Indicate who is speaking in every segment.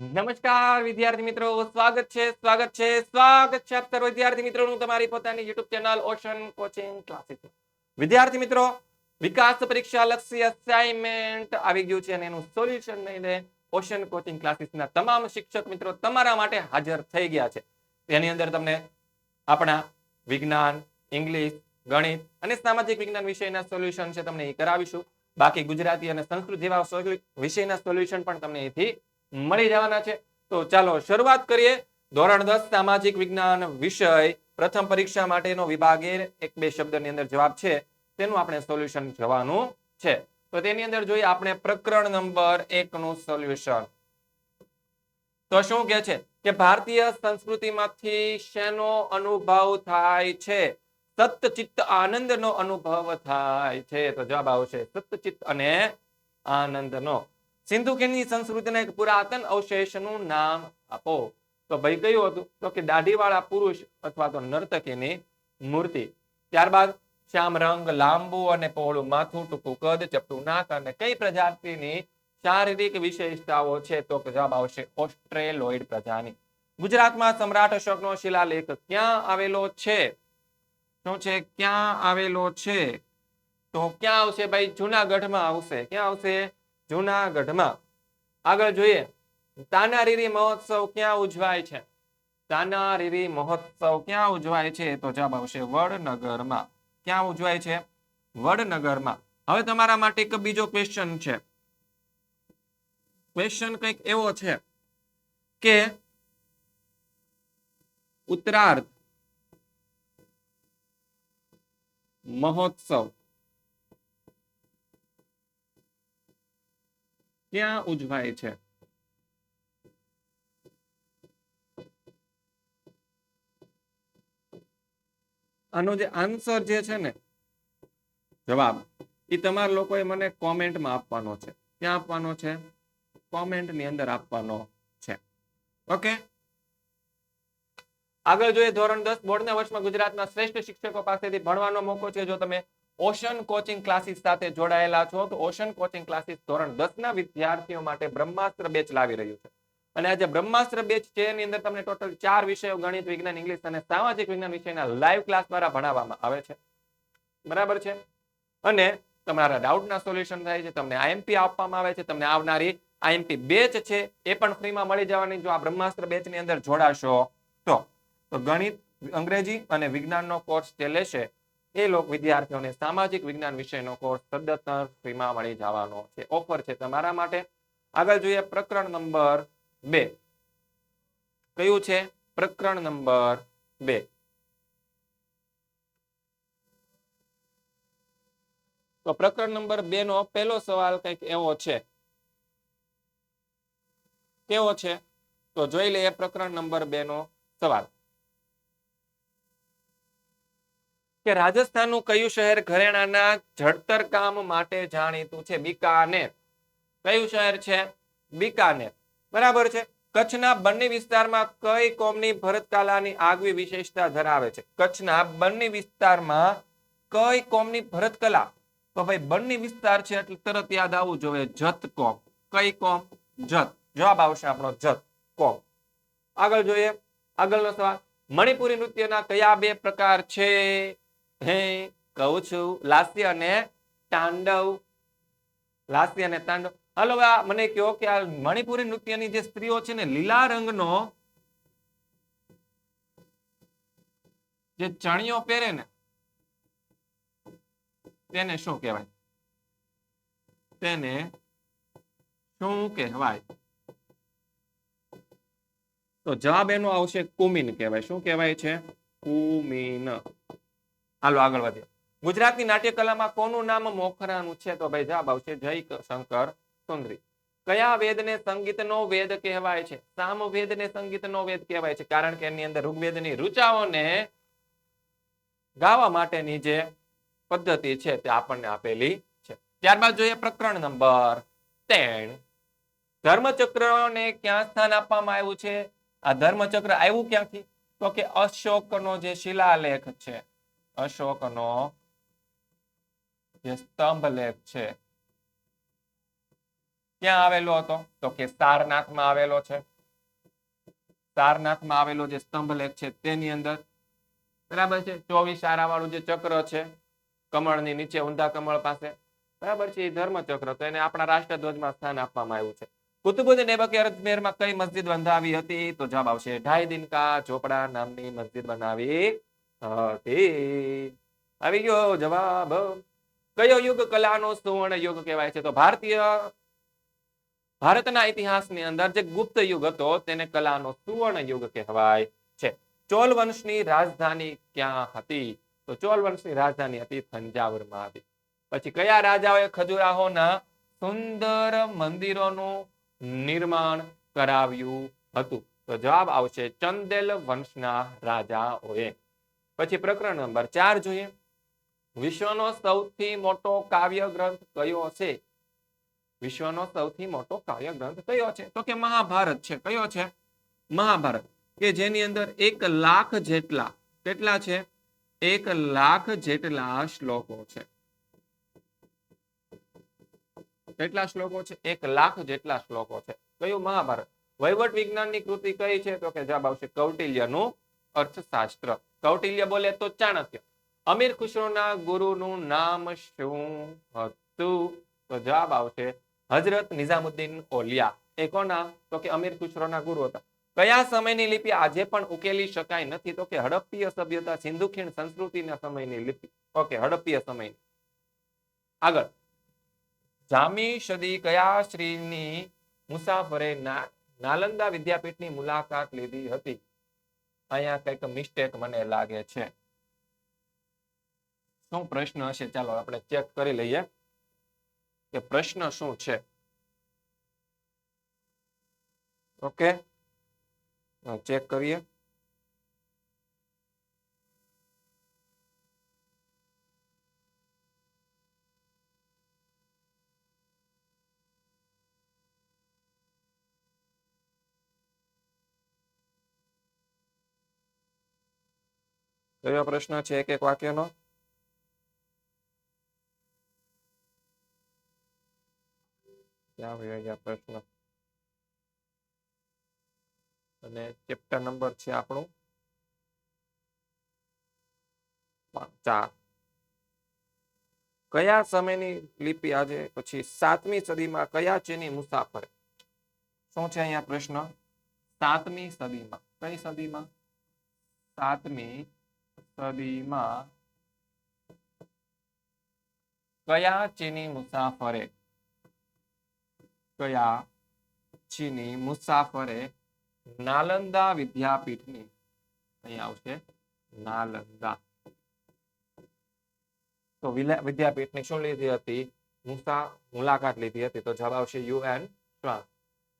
Speaker 1: નમસ્કાર, વિદ્યાર્થી મિત્રો. સ્વાગત છે સ્વાગત છે સ્વાગત છે આપ સર્વ વિદ્યાર્થી મિત્રોનું તમારી પોતાની YouTube channel ocean coaching classes વિદ્યાર્થી મિત્રો, વિકાસ પરીક્ષા લક્ષી અસાઇનમેન્ટ આવી ગયું છે અને એનું સોલ્યુશન લઈને ઓશન કોચિંગ ક્લાસીસના તમામ શિક્ષક મિત્રો તમારા માટે હાજર થઈ ગયા છે. એની અંદર તમને આપણા વિજ્ઞાન, ઇંગ્લિશ, ગણિત અને સામાજિક વિજ્ઞાન વિષયના સોલ્યુશન છે તમને એ કરાવીશું. બાકી ગુજરાતી અને સંસ્કૃત જેવા વિષયના સોલ્યુશન પણ તમને અહીંથી મળી જવાના છે. તો ચાલો શરૂઆત કરીએ. ધોરણ દસ, સામાજિક વિજ્ઞાન વિષય. પ્રથમ પરીક્ષા માટેનો વિભાગ એક બે શબ્દની અંદર જવાબ છે. તેનું આપણે સોલ્યુશન જવાનું છે. તો તેની અંદર જોઈએ આપણે પ્રકરણ નંબર એક નું સોલ્યુશન. તો શું કે છે? કે ભારતીય સંસ્કૃતિમાંથી શેનો અનુભવ થાય છે? સતચિત્ત આનંદનો અનુભવ થાય છે. તો જવાબ આવશે સતચિત્ત અને આનંદનો. સિંધુ ખીણની સંસ્કૃતિના એક પુરાતન અવશેષનું નામ આપો. તો ભાઈ કયું હતું? તો કે દાઢીવાળા પુરુષ અથવા તો નર્તકીની મૂર્તિ. ત્યારબાદ શ્યામ રંગ, લાંબુ અને પહોળું માથું, ટૂંકું કદ, ચપટું નાક અને કઈ પ્રજાતિની શારીરિક વિશેષતાઓ છે તો જવાબ આવશે ઓસ્ટ્રેલોઇડ પ્રજાની. ગુજરાતમાં સમ્રાટ અશોકનો શિલાલેખ ક્યાં આવેલો છે? શું છે? ક્યાં આવેલો છે? તો ક્યાં આવશે ભાઈ? જુનાગઢમાં આવશે. ક્યાં આવશે? જુનાગઢમાં. આગળ જોઈએ, તાનારીરી મહોત્સવ ક્યાં ઉજવાય છે? તાનારીરી મહોત્સવ ક્યાં ઉજવાય છે? તો જવાબ આવશે વડનગરમાં. ક્યાં ઉજવાય છે? વડનગરમાં. હવે તમારા માટે એક બીજો ક્વેશ્ચન છે. ક્વેશ્ચન કંઈક એવો છે કે ઉત્તરાર્ધ મહોત્સવ ક્યાં ઉજવાય છે. આનો જે આન્સર જે છે ને, જવાબ, એ તમારા લોકોએ મને કોમેન્ટમાં આપવાનો છે. ક્યાં આપવાનો છે? કોમેન્ટની અંદર આપવાનો છે. ઓકે આગળ જોઈએ ધોરણ દસ, બોર્ડના વર્ષમાં ગુજરાતના શ્રેષ્ઠ શિક્ષકો પાસેથી ભણવાનો મોકો છે. જો તમે ઓશન કોચિંગ ક્લાસીસ સાથે જોડાયેલા છો તો ઓશન કોચિંગ ક્લાસીસ ધોરણ દસ ના વિદ્યાર્થીઓ માટે બ્રહ્માસ્ત્ર બેચ લાવી રહ્યું છે. અને આજે બ્રહ્માસ્ત્ર બેચ છે, એની અંદર તમને ટોટલ ચાર વિષયો ગણિત, વિજ્ઞાન, ઇંગ્લિશ અને સામાજિક વિજ્ઞાન વિષયના લાઈવ ક્લાસ દ્વારા ભણાવવામાં આવે છે. બરાબર છે? અને તમારા ડાઉટના સોલ્યુશન થાય છે, તમને આઈએમપી આપવામાં આવે છે, તમને આવનારી આઈએમપી બેચ છે, એ પણ ફ્રીમાં મળી જવાની જો આ બ્રહ્માસ્ત્ર બેચની અંદર જોડાશો તો. તો ગણિત, અંગ્રેજી અને વિજ્ઞાનનો કોર્સ જે લેશે એ લોક વિદ્યાર્થીઓને સામાજિક વિજ્ઞાન વિષયનો કોર્સ સદંતર ફ્રીમાં મળી જવાનો છે. ઓફર છે તમારા માટે. આગળ જોઈએ પ્રકરણ નંબર બે. કયું છે? પ્રકરણ નંબર બે. તો પ્રકરણ નંબર બે નો પહેલો સવાલ કંઈક એવો છે. કેવો છે? તો જોઈ લઈએ પ્રકરણ નંબર બે નો સવાલ. કે રાજસ્થાનનું કયું શહેર ઘરેણાના જળતર કામ માટે જાણીતું છે? બિકાનેર. કયું શહેર છે? બિકાનેર. બરાબર છે? કચ્છના બંને વિસ્તારમાં કઈ કોમની ભરતકલાની આગવી વિશેષતા ધરાવે છે? કચ્છના બંને વિસ્તારમાં કઈ કોમની ભરતકલા? તો ભાઈ બંને વિસ્તાર છે એટલે તરત યાદ આવવું જોઈએ. જત કોમ. કઈ કોમ? જત. જવાબ આવશે આપણો જત કોમ. આગળ જોઈએ. આગળનો સવાલ. મણિપુરી નૃત્યના કયા બે પ્રકાર છે? કહું છું, લાસ્ય અને તાંડવ, લાસ્ય અને તાંડવ. હાલો મને કહો કે આ મણિપુરી નૃત્યની જે સ્ત્રીઓ છે ને, લીલા રંગનો જે ચણિયો પહેરે ને, તેને શું કહેવાય? તેને શું કહેવાય? તો જવાબ એનો આવશે કુમિન કહેવાય. શું કહેવાય છે? કુમીન. હાલો, આગળ વધીએ. ગુજરાતની નાટ્ય કલામાં કોનું નામ મોખરાનું છે? તો ભાઈ જવાબ આવશે જય શંકર સુંદરી. કયા વેદને સંગીતનો વેદ કહેવાય છે? સામવેદને સંગીતનો વેદ કહેવાય છે, કારણ કે એની અંદર ઋગ્વેદની ઋચાઓને ગાવા માટેની જે પદ્ધતિ છે તે આપણને આપેલી છે. ત્યારબાદ જોઈએ પ્રકરણ નંબર ત્રણ ધર્મચક્રને ક્યાં સ્થાન આપવામાં આવ્યું છે? આ ધર્મચક્ર આવ્યું ક્યાંથી? તો કે અશોકનો જે શિલાલેખ છે. અશોકનો જે સ્તંભ લેખ છે, ક્યાં આવેલો હતો? તો કે સારનાથમાં આવેલો છે. સારનાથમાં આવેલો જે સ્તંભ લેખ છે, તેની અંદર બરાબર છે, ચોવીસ વાળું જે ચક્ર છે, કમળની નીચે ઊંધા કમળ પાસે, બરાબર છે, એ ધર્મચક્ર. તો એને આપણા રાષ્ટ્રધ્વજમાં સ્થાન આપવામાં આવ્યું છે. કુતુબુદ્દીન એબકે અજમેરમાં કઈ મસ્જિદ બંધાવી હતી? તો જવાબ આવશે ઢાઈ દિન કા ચોપડા નામની મસ્જિદ બનાવી હતી આવી ગયો જવાબ. કયો યુગ કલાનો સુવર્ણ યુગ કહેવાય છે? તો ભારતીય, ભારતના ઇતિહાસની અંદર જે ગુપ્ત યુગ હતો, તેને કલાનો સુવર્ણ યુગ કહેવાય છે. ચોલ વંશની રાજધાની ક્યાં હતી? તો ચોલ વંશની રાજધાની હતી થંજાવરમાં હતી પછી કયા રાજાઓએ ખજુરાહોના સુંદર મંદિરોનું નિર્માણ કરાવ્યું હતું? તો જવાબ આવશે ચંદેલ વંશના રાજાઓએ. પછી પ્રકરણ નંબર ચાર જોઈએ. વિશ્વનો સૌથી મોટો કાવ્ય ગ્રંથ કયો છે? વિશ્વનો સૌથી મોટો કાવ્ય ગ્રંથ કયો છે? તો કે મહાભારત છે. કયો છે? મહાભારત. કે જેની અંદર એક લાખ જેટલા, કેટલા છે? એક લાખ જેટલા શ્લોકો છે. કેટલા શ્લોકો છે? એક લાખ જેટલા શ્લોકો છે. કયું મહાભારત? વહીવટ વિજ્ઞાનની કૃતિ કઈ છે? તો કે જવાબ આવશે કૌટિલ્યનું અર્થશાસ્ત્ર. કૌટિલ્ય બોલે તો ચાણક્ય. અમીર ખુશરોના ગુરુનું નામ શું હતું? તો જવાબ આવશે હજરત નિઝામુદ્દીન ઓલિયા. એ કોના તો કે અમીર ખુશરોના ગુરુ હતા. કયા સમયની લિપિ આજે પણ ઉકેલી શકાય નથી? તો કે હડપ્પીય સભ્યતા સિંધુ ખીણ સંસ્કૃતિના સમયની લિપિ. ઓકે, હડપ્પીય સમયની. આગળ. જામી સદી કયા શ્રીની મુસાફરે નાલંદા વિદ્યાપીઠની મુલાકાત લીધી હતી? અહીંયા કંઈક મિસ્ટેક મને લાગે છે. શું પ્રશ્ન હશે? ચાલો આપણે ચેક કરી લઈએ કે પ્રશ્ન શું છે. ઓકે ચેક કરીએ. કયો પ્રશ્ન છે એક એક વાક્યનો. પ્રશ્ન? અને ચેપ્ટર નંબર છે આપણું. ચાર. કયા સમયની લિપિ આજે? પછી સાતમી સદીમાં કયા ચીની મુસાફરે? શું છે અહીંયા પ્રશ્ન? સાતમી સદીમાં. કઈ સદીમાં? સાતમી સદીમાં કયા ચીની મુસાફરે કયા ચીની મુસાફરે નાલંદા વિદ્યાપીઠની અહીં આવશે નાલંદા તો વિદ્યાપીઠની શું લીધી હતી મુસા મુલાકાત લીધી હતી તો જવાબ આવશે યુએન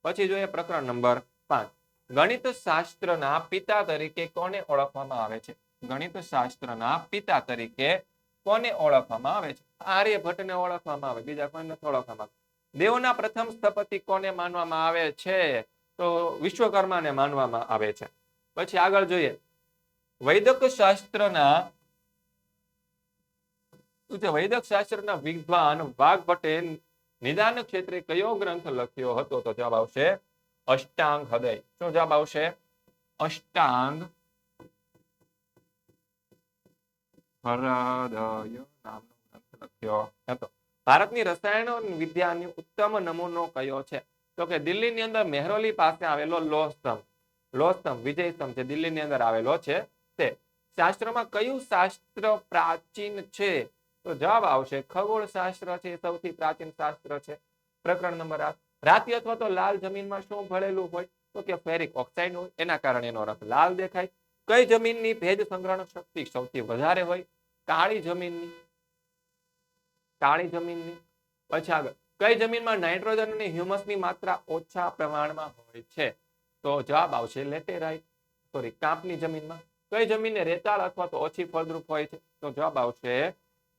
Speaker 1: પછી જોઈએ પ્રકરણ નંબર પાંચ ગણિત શાસ્ત્રના પિતા તરીકે કોને ઓળખવામાં આવે છે? ગણિત શાસ્ત્રના પિતા તરીકે કોને ઓળખવામાં આવે છે? આર્યભટ્ટને ઓળખવામાં આવે, બીજા કોઈને નથી ઓળખવામાં. દેવોના પ્રથમ સ્થપતિ કોને માનવામાં આવે છે? તો વિશ્વકર્માને માનવામાં આવે છે. પછી આગળ જોઈએ. વૈદક શાસ્ત્રના વૈદક શાસ્ત્રના વિદ્વાન વાઘભટ્ટે નિદાન ક્ષેત્રે કયો ગ્રંથ લખ્યો હતો? તો જવાબ આવશે અષ્ટાંગ હૃદય. શું જવાબ આવશે? અષ્ટાંગ હૃદય હતો. ભારતની રસાયણ વિદ્યાની ઉત્તમ નમૂનો કયો છે? તો કે દિલ્હીની અંદર મહેરોલી પાસે આવેલો લોહ સ્તંભ લોહ સ્તંભ વિજય સ્તંભ જે દિલ્હીની અંદર આવેલો છે તે. શાસ્ત્રમાં કયું શાસ્ત્ર પ્રાચીન છે? તો જવાબ આવશે ખગોળ શાસ્ત્ર છે સૌથી પ્રાચીન શાસ્ત્ર છે. પ્રકરણ નંબર આઠ. રાતી અથવા તો લાલ જમીનમાં શું ભળેલું હોય? તો કે ફેરિક ઓક્સાઇડ હોય, એના કારણે એનો રંગ લાલ દેખાય. કઈ જમીનની ભેજ સંગ્રહણ શક્તિ સૌથી વધારે હોય? કાળી જમીનની. કાળી જમીનની. પછી આગળ. કઈ જમીનમાં નાઇટ્રોજન અને હ્યુમસની માત્રા ઓછા પ્રમાણમાં હોય છે? તો જવાબ આવશે લેટેરાઇટ. સોરી, કાંપની જમીનમાં. કઈ જમીનને રેતાળ અથવા તો ઓછી ફળદ્રુપ હોય છે? તો જવાબ આવશે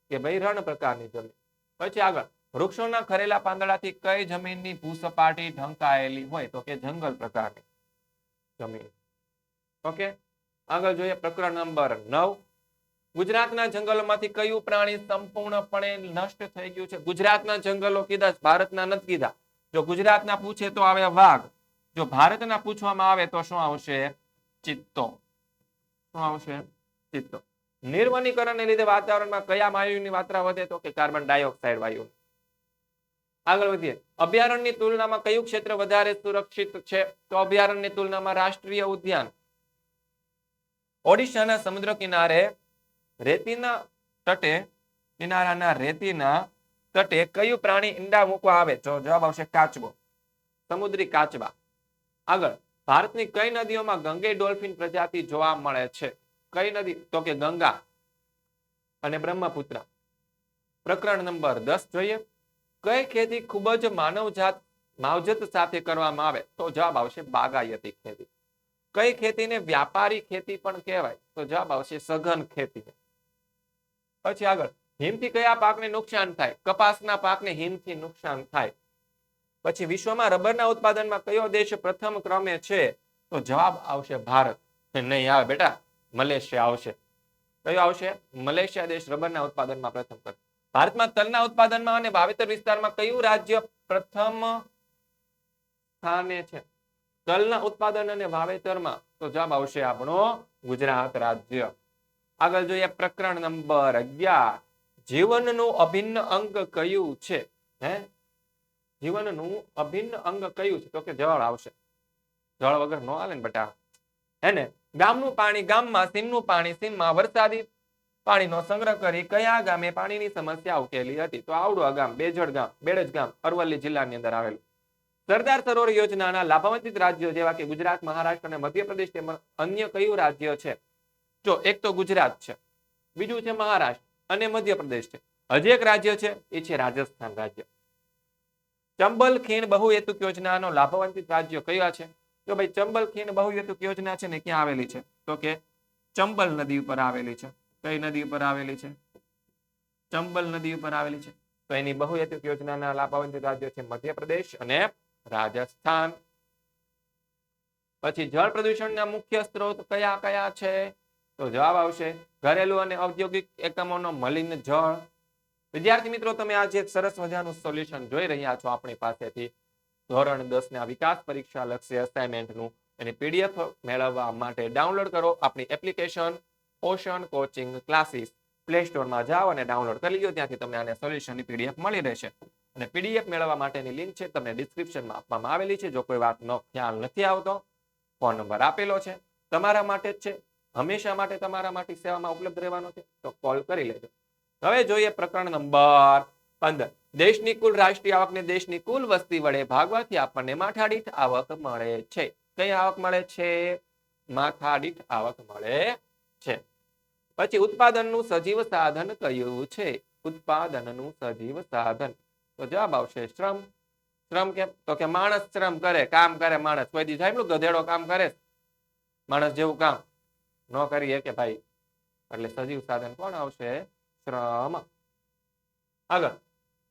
Speaker 1: કે ભાઈ રણ પ્રકારની જમીન. પછી આગળ. વૃક્ષોના ખરેલા પાંદડાથી કઈ જમીનની ભૂસપાટી ઢંકાયેલી હોય? તો કે જંગલ પ્રકારની જમીન. ઓકે? આગળ જોઈએ પ્રકરણ નંબર નવ. ગુજરાતના જંગલોમાંથી કયું પ્રાણી સંપૂર્ણપણે નષ્ટ થઈ ગયું છે? ગુજરાતના જંગલો કીધા ભારતના નથી કીધા. જો ગુજરાતના પૂછે તો આવે વાઘ. જો ભારતના પૂછવામાં આવે તો શું આવશે? ચિત્તો. શું આવશે? ચિત્તો. નિર્વનીકરણને લીધે વાતાવરણમાં કયા વાયુની માત્રા વધે તો કે કાર્બન ડાયોક્સાઇડ વાયુ? આગળ વધીએ. અભયારણ્યની તુલનામાં કયું ક્ષેત્ર વધારે સુરક્ષિત છે? તો અભયારણ્યની તુલનામાં રાષ્ટ્રીય ઉદ્યાન. ઓડિશાના સમુદ્ર કિનારે રેતીના તટે, કિનારાના રેતીના તટે કયું પ્રાણી ઈંડા મૂકવા આવે? તો જવાબ આવશે કાચબો. સમુદ્રી કાચબા. આગળ, ભારતની કઈ નદીઓમાં ગંગે ડોલ્ફિન પ્રજાતિ જોવા મળે છે? કઈ નદી? તો કે ગંગા અને બ્રહ્મપુત્ર. પ્રકરણ નંબર દસ જોઈએ. કઈ ખેતી ખૂબ જ માનવજાત માવજત સાથે કરવામાં આવે? તો જવાબ આવશે બાગાયતી ખેતી. કઈ ખેતીને વ્યાપારી ખેતી પણ કહેવાય? તો જવાબ આવશે સઘન ખેતી. પછી આગળ, હિમથી કયા પાકને નુકસાન થાય? કપાસના પાકને હિમથી નુકસાન થાય. પછી વિશ્વમાં રબરના ઉત્પાદનમાં કયો દેશ પ્રથમ ક્રમે છે? તો જવાબ આવશે ભારત. નહીં આવે બેટા, મલેશિયા આવશે. કયો આવશે? મલેશિયા દેશ રબરના ઉત્પાદનમાં પ્રથમ ક્રમ. ભારતમાં તલના ઉત્પાદનમાં અને વાવેતર વિસ્તારમાં કયું રાજ્ય પ્રથમ સ્થાને છે? તલના ઉત્પાદન અને વાવેતરમાં, તો જવાબ આવશે આપણો ગુજરાત રાજ્ય. આગળ જોઈએ પ્રકરણ નંબર અગિયાર. જીવનનું અભિન્ન અંગ કયું છે? હે? જીવનનું અભિન્ન અંગ કયું છે? તો કે જળ આવશે. જળ વગર નો આવે ને બટા. હે ને? ગામનું પાણી ગામમાં સીમનું પાણી સીમમાં વરસાદી પાણીનો સંગ્રહ કરી કયા ગામે પાણીની સમસ્યા ઉકેલી હતી? તો આવડું ગામ, બેજડ ગામ, બેડજ ગામ, અરવલ્લી જિલ્લાની અંદર આવેલું. સરદાર સરોવર યોજનાના લાભાન્વિત રાજ્યો જેવા કે ગુજરાત, મહારાષ્ટ્ર અને મધ્યપ્રદેશ તેમજ અન્ય કયું રાજ્ય છે? જો એક તો ગુજરાત છે, બીજું છે મહારાષ્ટ્ર અને મધ્યપ્રદેશ છે. હજી એક રાજ્ય છે, એ છે રાજસ્થાન રાજ્ય. ચંબલ ખીણ બહુહેતુક યોજનાનો લાભાન્વિત રાજ્યો કયા છે? તો ભાઈ ચંબલ ખીણ બહુહેતુક યોજના છે ને ક્યાં આવેલી છે? તો કે ચંબલ નદી ઉપર આવેલી છે. કઈ નદી ઉપર આવેલી છે? ચંબલ નદી ઉપર આવેલી છે. તો એની બહુહેતુક યોજનાના લાભાન્વિત રાજ્યો છે મધ્યપ્રદેશ અને રાજસ્થાન. પછી જળ પ્રદૂષણના મુખ્ય સ્ત્રોત કયા કયા છે? તો જવાબ આવશે ઘરેલું અને ઔદ્યોગિક એકમોનો મલિન જળ. વિદ્યાર્થી મિત્રો, તમે આજે એક સરસ મજાનું સોલ્યુશન જોઈ રહ્યા છો આપણી પાસેથી. ધોરણ દસ ના વિકાસ પરીક્ષા લક્ષી અસાઇનમેન્ટનું એની પીડીએફ મેળવવા માટે ડાઉનલોડ કરો આપણી application ocean coaching classes play સ્ટોરમાં જાઓ અને ડાઉનલોડ કરી લો, ત્યાંથી તમને આને સોલ્યુશનની પીડીએફ મળી રહેશે. અને પીડીએફ મેળવવા માટેની લિંક છે, તમને ડિસ્ક્રિપ્શનમાં આપવામાં આવેલી છે. જો કોઈ વાતનો ખ્યાલ નથી આવતો ફોન નંબર આપેલો છે. તમારા માટે જ છે. હંમેશા માટે તમારા માટે સેવામાં ઉપલબ્ધ રહેવાનો છે. તો કોલ કરી લેજો. હવે જોઈએ પ્રકરણ નંબર પંદર. દેશની કુલ રાષ્ટ્રીય આવકને દેશની કુલ વસ્તી વડે ભાગવાથી આપણને માથાડીઠ આવક મળે છે. કઈ આવક મળે છે? માથાડીઠ આવક મળે છે. પછી ઉત્પાદનનું સજીવ સાધન કયું છે? ઉત્પાદનનું સજીવ સાધન. તો જવાબ આવશે શ્રમ. શ્રમ કેમ? તો કે માણસ શ્રમ કરે, કામ કરે માણસ. કોઈ દી સાહેબ ગધેડો કામ કરે માણસ જેવું કામ. ન કરીએ કે ભાઈ, એટલે સજીવ સાધન કોણ આવશે? શ્રમ. આગળ.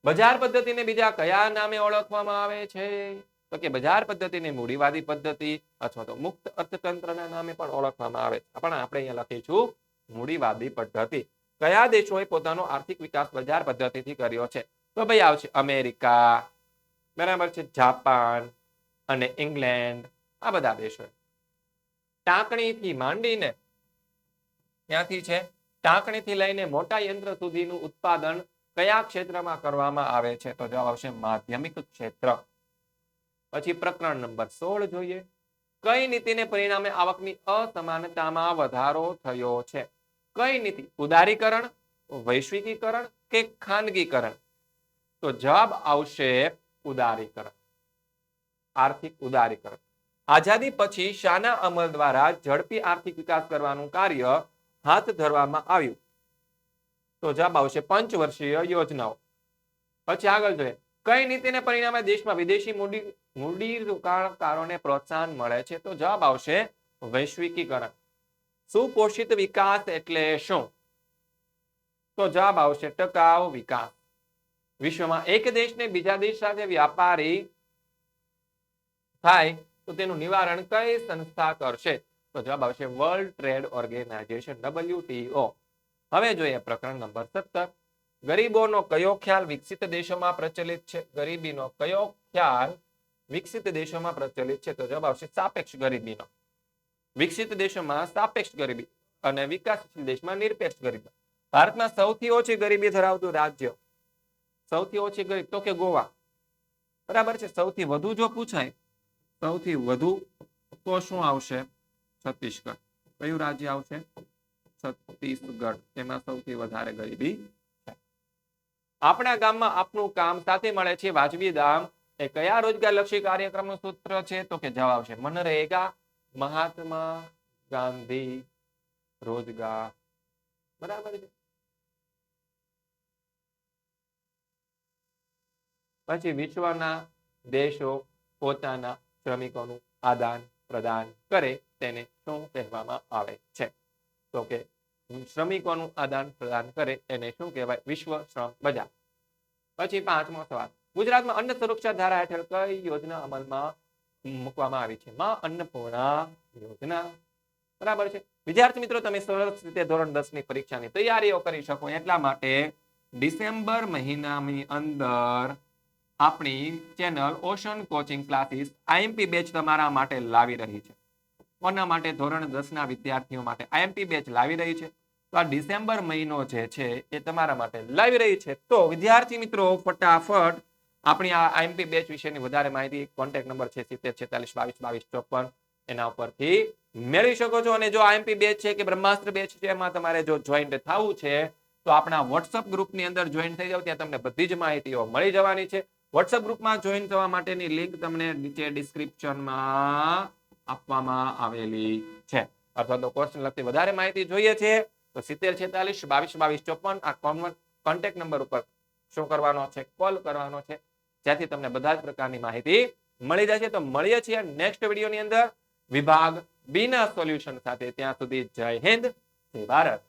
Speaker 1: બજાર પદ્ધતિને બીજા કયા નામે ઓળખવામાં આવે છે? તો કે બજાર પદ્ધતિને મૂડીવાદી પદ્ધતિ અથવા તો મુક્ત અર્થતંત્રના નામે પણ ઓળખવામાં આવે છે. પણ આપણે અહીંયા લખીશું મૂડીવાદી પદ્ધતિ. કયા દેશોએ પોતાનો આર્થિક વિકાસ બજાર પદ્ધતિથી કર્યો છે? તો ભાઈ આવશે અમેરિકા, બરાબર છે, જાપાન અને ઇંગ્લેન્ડ, આ બધા દેશો. ટાંકણીથી માંડીને ત્યાંથી છે? ટાંકણીથી લઈને મોટા યંત્ર સુધીનું ઉત્પાદન કયા ક્ષેત્રમાં કરવામાં આવે છે? તો જવાબ આવશે માધ્યમિક ક્ષેત્ર. પછી પ્રકરણ નંબર સોળ જોઈએ. કઈ નીતિને પરિણામે આવકની અસમાનતામાં વધારો થયો છે? કઈ નીતિ? ઉદારીકરણ, વૈશ્વિકીકરણ કે ખાનગીકરણ? તો જવાબ આવશે ઉદારીકરણ. આર્થિક ઉદારીકરણ. આઝાદી પછી શાના અમલ દ્વારા ઝડપી આર્થિક વિકાસ કરવાનું કાર્ય હાથ ધરવામાં આવ્યું. તો જવાબ આવશે પંચવર્ષીય યોજનાઓ. પછી આગળ જોઈએ. કઈ નીતિને પરિણામે દેશમાં વિદેશી મૂડી મૂડી રોકાણકારોને પ્રોત્સાહન મળે છે? તો જવાબ આવશે વૈશ્વિકીકરણ. સુપોષિત વિકાસ એટલે શું? તો જવાબ આવશે ટકાઉ વિકાસ. વિશ્વમાં એક દેશને બીજા દેશ સાથે વ્યાપારી થાય તો તેનું નિવારણ કઈ સંસ્થા કરશે? તો જવાબ આવશે વર્લ્ડ ટ્રેડ ઓર્ગેનાઇઝેશન ડબલ્યુટીઓ હવે જોઈએ પ્રકરણ નંબર સત્તર. ગરીબોનો કયો ખ્યાલ વિકસિત દેશોમાં પ્રચલિત છે? ગરીબીનો કયો ખ્યાલ વિકસિત દેશોમાં પ્રચલિત છે? તો જવાબ આવશે સાપેક્ષ ગરીબીનો. વિકસિત દેશોમાં સાપેક્ષ ગરીબી અને વિકાસશીલ દેશમાં નિરપેક્ષ ગરીબી. ભારતમાં સૌથી ઓછી ગરીબી ધરાવતું રાજ્ય સૌથી ઓછી ગરીબ તો કે ગોવા. બરાબર છે? સૌથી વધુ જો પૂછાય, સૌથી વધુ તો શું આવશે? છત્તીસગઢ. કયું રાજ્ય આવશે? છત્તીસગઢ. તેમાં સૌથી વધારે ગરીબી આપણા ગામમાં આપનું કામ સાથે મળે છે. વાજબી દામ. એ કયા રોજગાર લક્ષી કાર્યક્રમનું સૂત્ર છે? તો કે જવાબ છે મનરેગા, મહાત્મા ગાંધી રોજગાર. બરાબર છે? પછી વિશ્વના દેશો પોતાના શ્રમિકોનું આદાન પ્રદાન કરે તેને શું કહેવામાં આવે છે? તો કે શ્રમિકોનું આદાન પ્રદાન કરે એને શું કહેવાય? વિશ્વ શ્રમ બજાર. પછી પાંચમો સવાલ. ગુજરાતમાં અન્ન સુરક્ષા ધારા હેઠળ કઈ યોજના અમલમાં મૂકવામાં આવી છે? માં અન્નપૂર્ણા યોજના. બરાબર છે. વિદ્યાર્થી મિત્રો, તમે સરસ રીતે ધોરણ દસની પરીક્ષાની તૈયારીઓ કરી શકો એટલા માટે ડિસેમ્બર મહિનાની અંદર આપણી channel ocean coaching classes IMP batch તમારા માટે લાવી રહી છે. કોના માટે? ધોરણ દસના વિદ્યાર્થીઓ માટે આઈએમપી બેચ લાવી રહી છે. તો આ ડિસેમ્બર મહિનો જે છે એ તમારા માટે લાવી રહી છે. તો વિદ્યાર્થી મિત્રો, ફટાફટ આપણી આ આઈએમપી બેચ વિશેની વધારે માહિતી કોન્ટેક્ટ નંબર છે સિત્તેર, છેતાલીસ, બાવીસ બાવીસ, ચોપન, એના ઉપરથી મેળવી શકો છો. અને જો આઈએમપી બેચ છે કે બ્રહ્માસ્ત્ર બેચ છે, એમાં તમારે જો જોઈન્ટ થવું છે, તો આપણા વોટ્સઅપ ગ્રુપની અંદર જોઈન થઈ જાવ ત્યાં તમને બધી જ માહિતીઓ મળી જવાની છે. વોટ્સઅપ ગ્રુપમાં જોઈન થવા માટેની લિંક તમને નીચે ડિસ્ક્રિપ્શનમાં આપવામાં આવેલી છે. અથવા તો કોર્સને લગતી વધારે માહિતી જોઈએ છે, તો સિત્તેર છેતાલીસ બાવીસ બાવીસ ચોપન આ કોન્ટેક્ટ નંબર ઉપર શું કરવાનો છે કોલ કરવાનો છે. જ્યાંથી તમને બધા જ પ્રકારની માહિતી મળી જશે તો મળીએ છીએ નેક્સ્ટ વિડીયોની અંદર. વિભાગ બીના સોલ્યુશન સાથે. ત્યાં સુધી જય હિન્દ, જય ભારત.